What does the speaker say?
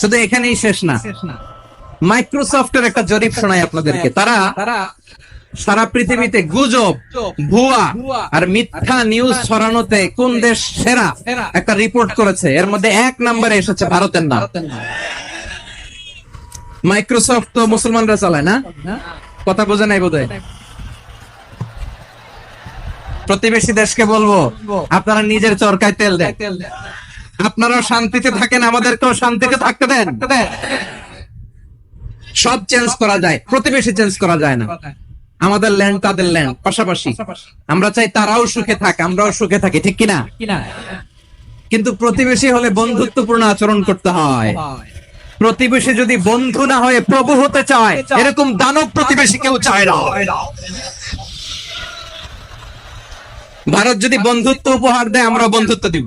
শুধু এখানেই শেষ না। মাইক্রোসফটের একটা জরিপ শোনাই আপনাদেরকে। তারা সারা পৃথিবীতে গুজব, ভুয়া আর মিথ্যা নিউজ ছড়ানোতে কোন দেশ সেরা একটা রিপোর্ট করেছে? এর মধ্যে এক নম্বরে এসেছে ভারতের নাম। মাইক্রোসফট তো মুসলমানরা চালায় না? কথা বোঝে নাই বোধহয়? প্রতিবেশী দেশকে বলব, আপনারা নিজের চরকায় তেল দেন। আপনারাও শান্তিতে থাকেন, আমাদেরকেও শান্তিতে থাকতে দেন। সব চেঞ্জ করা যায়, প্রতিবেশী চেঞ্জ করা যায় না। আমাদের ল্যান্ড তাদের ল্যান্ড পাশাপাশি আমরা চাই তারাও সুখে থাক, আমরাও সুখে থাকি, ঠিক কিনা? কিন্তু প্রতিবেশী হলে বন্ধুত্বপূর্ণ আচরণ করতে হয়। প্রতিবেশী যদি বন্ধু না হয়ে প্রভু হতে চায়, এরকম দানব প্রতিবেশী কেউ চায় না। ভারত যদি বন্ধুত্ব উপহার দেয়, আমরা বন্ধুত্ব দিব।